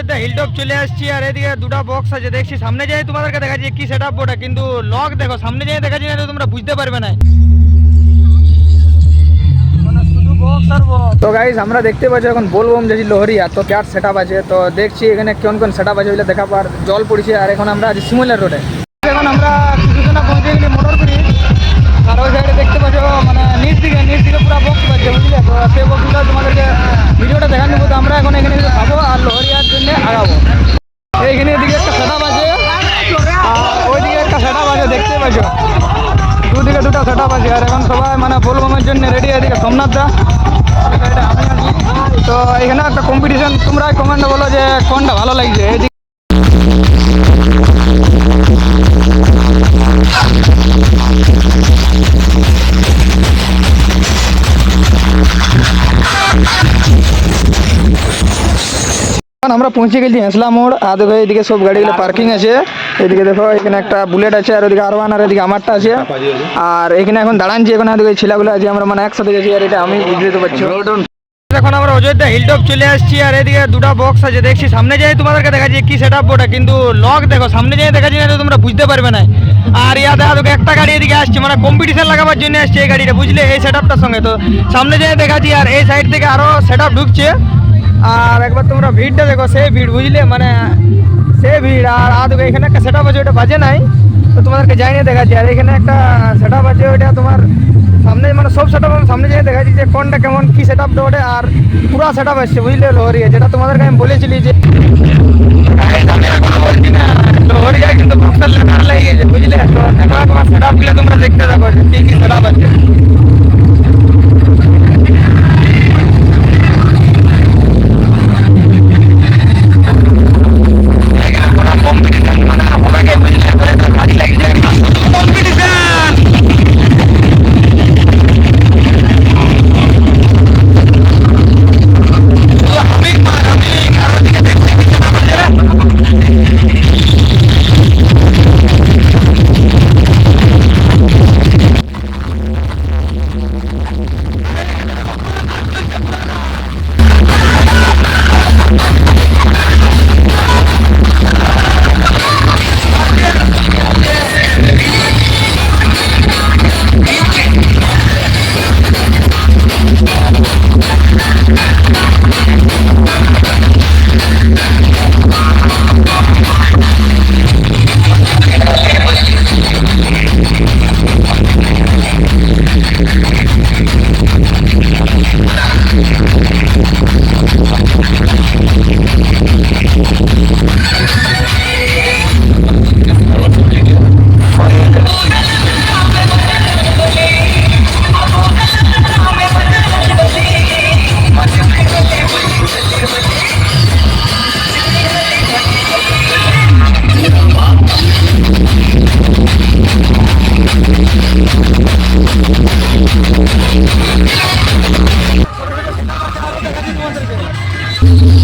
Ayodhya hilltop চলে আসছি আর এদিকে দুটা বক্স আছে, দেখছি সামনে যাই তোমাদেরকে দেখাচ্ছি কি সেট আপ ওটা, কিন্তু লক দেখো, সামনে যাই দেখাচ্ছি না তোমরা বুঝতে পারবে না। মানে তো গাইস আমরা দেখতে পাচ্ছি এখন বলবম যে লোহরিয়া তো ক্যাট সেট আছে, তো দেখছি এখানে কোন কোন সেট আছে বলে দেখাবো আর জল পড়ছে, আর এখন আমরা আছি সিমুলার রোডে এখন আমরা দেখতে দুদিকে দুটো সেট আছে। আর এখন সবাই মানে বোলবমের জন্য রেডি এদিকে সোমনাথ। তো এখানে একটা কম্পিটিশন তোমরা কমেন্টে বলো যে কোনটা ভালো লাগছে। এদিকে এখন আমরা পৌঁছে গেছি হেসলা মোড়। আর দেখো এইদিকে সব গাড়িগুলো পার্কিং আছে। এদিকে দেখো, এখানে একটা বুলেট আছে, আর ওদিকে আরওয়ান আর এদিকে আমারটা আছে। আর এখানে এখন দাঁড়ানছি, এখন এদিকে ছেলেগুলো আছে, আমরা মানে একসাথে গেছি, আর এটা আমি বুঝতে পারছি। এখন আমরা অযোধ্যা হিলটপ চলে আসছি, আর এদিকে দুটো বক্স আছে, দেখছি, সামনে যাই তোমাদেরকে দেখাচ্ছি কি সেট আপ ওটা, কিন্তু লক দেখো, সামনে যাই দেখাচ্ছি না তোমরা বুঝতে পারবে না। আর ইয়া দেখা একটা গাড়ি এদিকে আসছে মানে কম্পিটিশন লাগাবার জন্য আসছে এই গাড়িটা, বুঝলে, এই সেট আপটার সঙ্গে। তো সামনে যাই দেখাচ্ছি, আর এই সাইড থেকে আরও সেট আপ ঢুকছে। আর একবার তোমরা ভিড়টা দেখো, সেই ভিড়, বুঝলে মানে সেই ভিড়, আর আর এখানে একটা সেট আছে ওটা বাজে নাই। তো তোমাদেরকে যাইনি দেখাচ্ছি, আর এখানে একটা সেট আছে ওটা তোমার সামনে মানে সব সেট আপ সামনে যেয়ে দেখাচ্ছি যে কোনটা কেমন, কি সেট আপটা ওটা আর পুরো সেট আপ আসছে বুঝলে, লোহরিয়া, যেটা তোমাদেরকে আমি বলেছিলি যে লোহরিয়া কিন্তু বুঝলে? এখন তোমার সেট আপগুলো তোমরা দেখতে থাকো কি কি সেট আপ আছে। Thank you.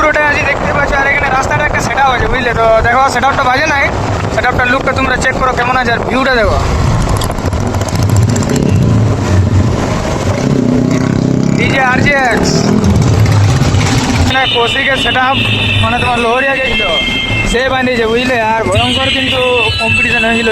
পুরোটাই আজকে দেখতে পাচ্ছ, আর এখানে রাস্তাটা একটা সেটা হয়েছে বুঝলে তো? দেখো সেটআপটা বাজে নাই? সেটআপটার লুকটা তোমরা চেক করো, কেমন আছে, আর ভিউটা দেখো। ডিজে আর জে এক্স কোশিকে সেটা মানে তোমার লোহরিয়া গেছিল, সে বানিয়েছে, বুঝলে? আর ভয়ঙ্কর কিন্তু কম্পিটিশন হয়েছিল।